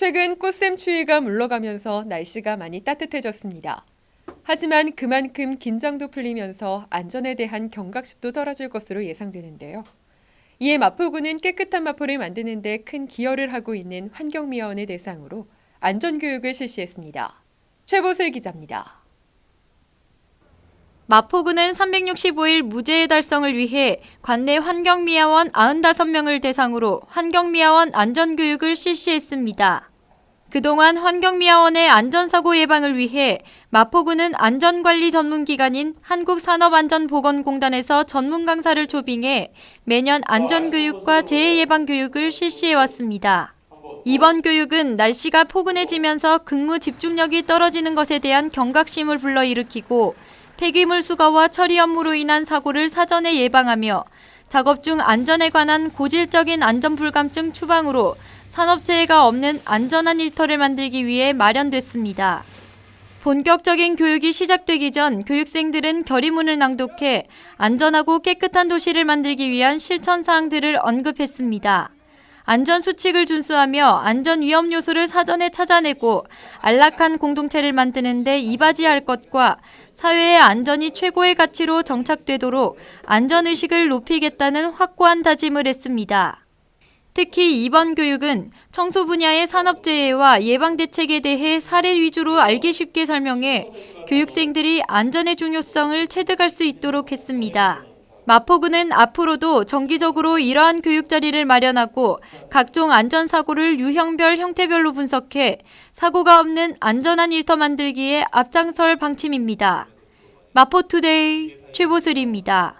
최근 꽃샘 추위가 물러가면서 날씨가 많이 따뜻해졌습니다. 하지만 그만큼 긴장도 풀리면서 안전에 대한 경각심도 떨어질 것으로 예상되는데요. 이에 마포구는 깨끗한 마포를 만드는 데 큰 기여를 하고 있는 환경미화원을 대상으로 안전교육을 실시했습니다. 최보슬 기자입니다. 마포구는 365일 무죄의 달성을 위해 관내 환경미화원 95명을 대상으로 환경미화원 안전교육을 실시했습니다. 그동안 환경미화원의 안전사고 예방을 위해 마포구는 안전관리 전문기관인 한국산업안전보건공단에서 전문 강사를 초빙해 매년 안전교육과 재해예방교육을 실시해왔습니다. 이번 교육은 날씨가 포근해지면서 근무 집중력이 떨어지는 것에 대한 경각심을 불러일으키고 폐기물 수거와 처리 업무로 인한 사고를 사전에 예방하며 작업 중 안전에 관한 고질적인 안전불감증 추방으로 산업재해가 없는 안전한 일터를 만들기 위해 마련됐습니다. 본격적인 교육이 시작되기 전 교육생들은 결의문을 낭독해 안전하고 깨끗한 도시를 만들기 위한 실천 사항들을 언급했습니다. 안전 수칙을 준수하며 안전 위험 요소를 사전에 찾아내고 안락한 공동체를 만드는 데 이바지할 것과 사회의 안전이 최고의 가치로 정착되도록 안전 의식을 높이겠다는 확고한 다짐을 했습니다. 특히 이번 교육은 청소 분야의 산업재해와 예방대책에 대해 사례 위주로 알기 쉽게 설명해 교육생들이 안전의 중요성을 체득할 수 있도록 했습니다. 마포구는 앞으로도 정기적으로 이러한 교육 자리를 마련하고 각종 안전사고를 유형별 형태별로 분석해 사고가 없는 안전한 일터 만들기에 앞장설 방침입니다. 마포투데이 최보슬입니다.